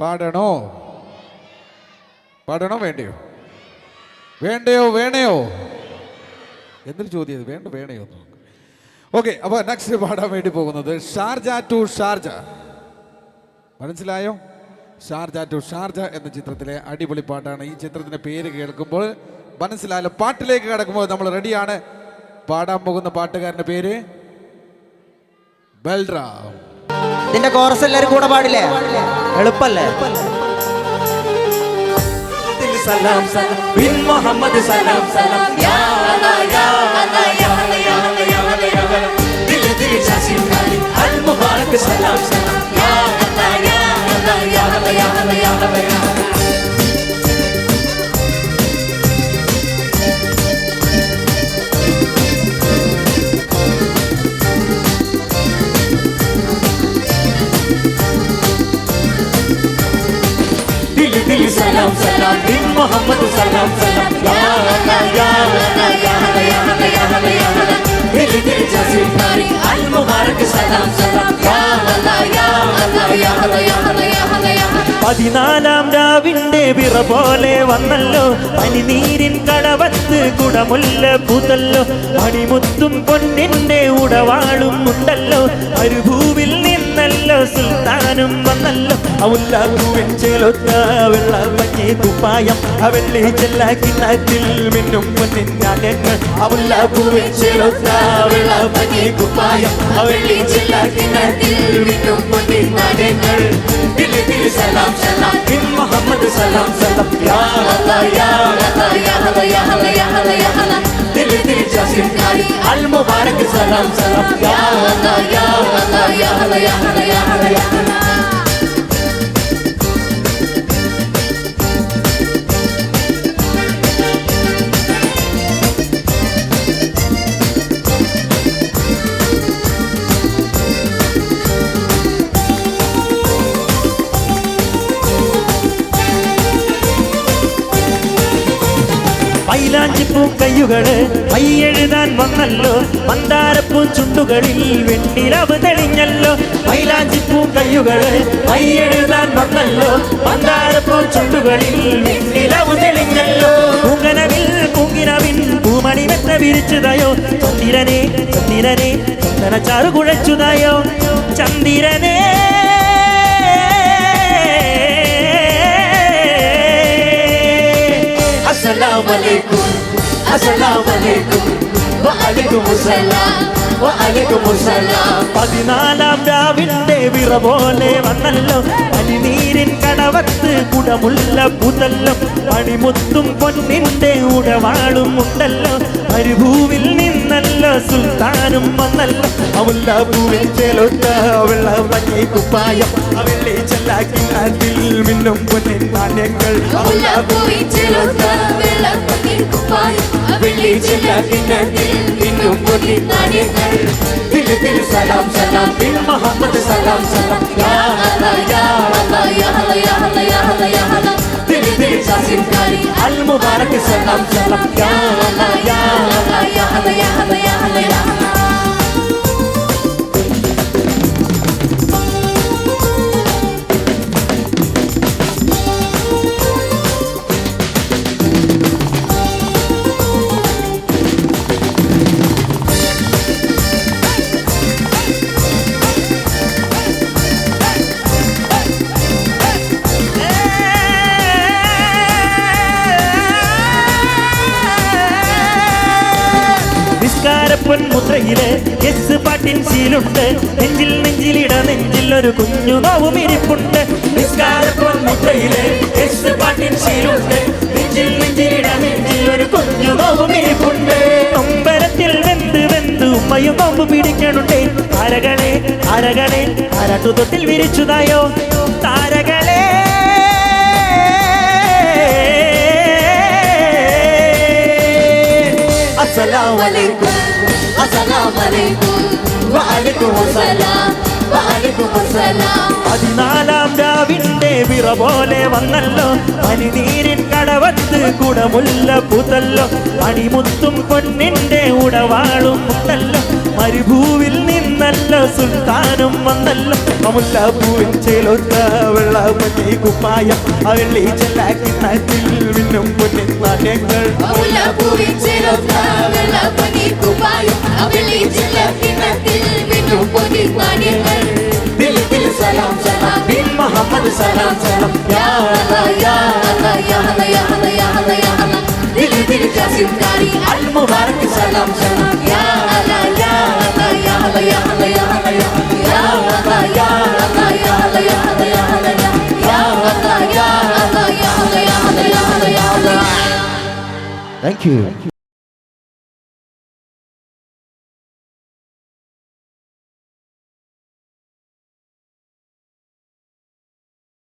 പാടണോ? പാടണോ വേണ്ടയോ? വേണ്ടയോ വേണയോ? എന്തൊരു ചോദ്യം വേണ്ട വേണയോ ഓക്കെ അപ്പോൾ നെക്സ്റ്റ് പാടാൻ വേണ്ടി പോകുന്നത് ഷാർജ ടു ഷാർജ. മനസ്സിലായോ? ഷാർജ ടു ഷാർജ എന്ന ചിത്രത്തിലെ അടിപൊളി പാട്ടാണ്. ഈ ചിത്രത്തിന്റെ പേര് കേൾക്കുമ്പോൾ മനസ്സിലായാലും? പാട്ടിലേക്ക് കടക്കുമ്പോൾ നമ്മൾ റെഡിയാണ് പാടാൻ പോകുന്ന പാട്ടുകാരന്റെ പേര് ബൽറാം. ഇതിന്റെ കോറസ് എല്ലാരും കൂടെ പാടില്ലേ? എളുപ്പല്ലേ? സലാം സലാം. ബിൻ മുഹമ്മദ് സലാം സലാം. യാ അല്ലാ യാ അല്ലാ യാ അല്ലാ യാ അല്ലാ യാ അല്ലാ യാ അല്ലാ ദിൽ ദിൽ ജാസിം ഖാലി അൽ മുബാറക് സലാം സലാം. യാ അല്ലാ യാ അല്ലാ യാ അല്ലാ യാ അല്ലാ യാ അല്ലാ സലാം സലാം ബിൻ മുഹമ്മദ് സലാം സലാം യാ ഹല യാ ഹല യാ ഹല യാ ഹല യാ ഹല യാ ഹല ദിലി ദിൽ ജസീം താരി അൽ മുബാറക് സലാം സലാം യാ ഹല യാ ഹല യാ ഹല യാ ഹല യാ ഹല യാ ഹല പതിനാലാം രാവിന്റെ വിറ പോലെ വന്നല്ലോ പനിനീരിൻ കടവത്ത് കുടമുല്ല പൂത്തല്ലോ മണിമുത്തും പൊന്നിന്റെ ഉടവാളും ഉണ്ടല്ലോ അരുഭൂവിൽ സുൽത്താനും വന്നല്ലോ. അവല്ലാക്കുവെഞ്ചേലൊറ്റ വെള്ള പറ്റി തുപ്പായം. അവെള്ളി ചെല്ല കിണ്ണത്തിൽ മിന്നും പൊന്നിൻ നാട്യങ്ങൾ അവല്ലാക്കുവെഞ്ചേലൊറ്റ വെള്ള പറ്റി തുപ്പായം. അവെള്ളി മിന്നും പൊന്നിൻ നാട്യങ്ങൾ സലാം സലാം. മുഹമ്മദ് സലാം സലാം. യാ അല്ലാഹ് യാ അല്ലാഹ് യാ അല്ലാഹ് യാ അല്ലാഹ്. अल मुबारक सलाम सलाम या हला या हला या हला या हला या हला മൈലാഞ്ചിപ്പൂ കയ്യുകൾ മൈയെഴുതാൻ വന്നല്ലോ. മന്ദാരപ്പൂ ചുണ്ടുകളിൽ വെണ്ണിലവ് തെളിഞ്ഞല്ലോ. മൈലാഞ്ചിപ്പൂ കയ്യുകൾ മൈയെഴുതാൻ വന്നല്ലോ. മന്ദാരപ്പൂ ചുണ്ടുകളിൽ വെണ്ണിലവ് തെളിഞ്ഞല്ലോ. പൂങ്കനവിൽ പൂങ്കിനവിൻ പൂമണി വെത്ത വിരിച്ചതായോ. ചന്ദിരനെ ചന്ദിരനെ ചന്ദനച്ചാറ് കുഴച്ചുതായോ. السلام عليكم السلام عليكم وعليكم السلام وعليكم السلام പതിനാലാം രാവിന്റെ വിറ പോലെ വന്നല്ലോ. അലിനീരിൻ കടവത്ത് കുടമുള്ള പുതല്ലോ. അടിമുത്തും പൊന്നിന്റെ ഉടവാളും ഉണ്ടല്ലോ. മരുഭൂവിൽ നിന്നല്ലോ സുൽത്താനും വന്നല്ലോ. അവല്ല പൂവിൽ ചേലൊറ്റ അവള മഞ്ഞ കുപ്പായം അവല്ലേ നാട്ടിൽ മിന്നും പൊന്നിൻ ദിൽ സലാം സലാം ബിൻ മുഹമ്മദ് സലാം സലാം യാ അല്ലാ യാ അല്ലാ യാ അല്ലാ യാ അല്ലാ യാ അല്ലാ യാ അല്ലാ ദിൽ ദിൽ ജാസിം താരി അൽ മുബാരക് സലാം സലാം യാ നിസ്കാരപ്പൊൻ മുദ്രയിൽ എസ് പാട്ടിൻ ശീലുണ്ട്. നെഞ്ചിൽ നെഞ്ചിലിട നെഞ്ചിൽ ഒരു കുഞ്ഞു നോവും ഇരിപ്പുണ്ട്. നിസ്കാരപ്പൊൻ മുദ്രയിലെ എസ് പാട്ടിൻ ശീലുണ്ട്. നെഞ്ചിൽ നെഞ്ചിലിട നെഞ്ചിൽ ഒരു കുഞ്ഞു നോവും ഇരിപ്പുണ്ട്. അമ്പലത്തിൽ വെന്ത് വെന്ത് ഉമ്മയും നോമ്പ് പിടിക്കണുണ്ടേ അരകളെ അരകളെ അരട്ടുതൊട്ടിൽ വിരിച്ചുതായോ? താരകളെ പതിനാലാം രാവിന്റെ വിറ പോലെ വന്നല്ലോ. പനിനീരിൻ കടവത്ത് കുടമുല്ല പുതല്ലോ. അടിമുത്തും പൊന്നിന്റെ ഉടവാളും മുത്തല്ലോ മരുഭൂവിൽ നിന്നല്ല സുൽത്താനും വന്നല്ലോ. അമുല്ല പൂവിൻ ചേലൊത്ത വെള്ള പൊന്നി കുപ്പായ അവളി ചെല്ലാക്കി ചെല്ലാക്കിണ്ണത്തിൽ വിന്നും പൊന്നിൻ നാട്യങ്ങൾ. പൂവിൻ ചേലൊത്ത വെള്ള വെള്ളപ്പൊന്നി കുപ്പായം. അവളി ചില കിണത്തിൽ മിന്നും പൊന്നി നാണ്യങ്ങൾ ദിൽ ദിൽ സലാം സലാം ബിൻ മുഹമ്മദ് സലാം സലാം യാ അല്ലാ യാ അല്ലാ യാ അല്ലാ യാ അല്ലാ യാ അല്ലാ യാ അല്ലാ ദിൽ ദിൽ ജാസിംകാരി അൽ മുബാറക് സലാം സലാം യാ അല്ലാ യാ അല്ലാ യാ അല്ലാ യാ അല്ലാ യാ അല്ലാ യാ അല്ലാ യാ അല്ലാ യാ അല്ലാ യാ അല്ലാ യാ അല്ലാ യാ അല്ലാ യാ അല്ലാ യാ അല്ലാ യാ അല്ലാ യാ അല്ലാ യാ അല്ലാ യാ അല്ലാ യാ അല്ലാ താങ്ക് യു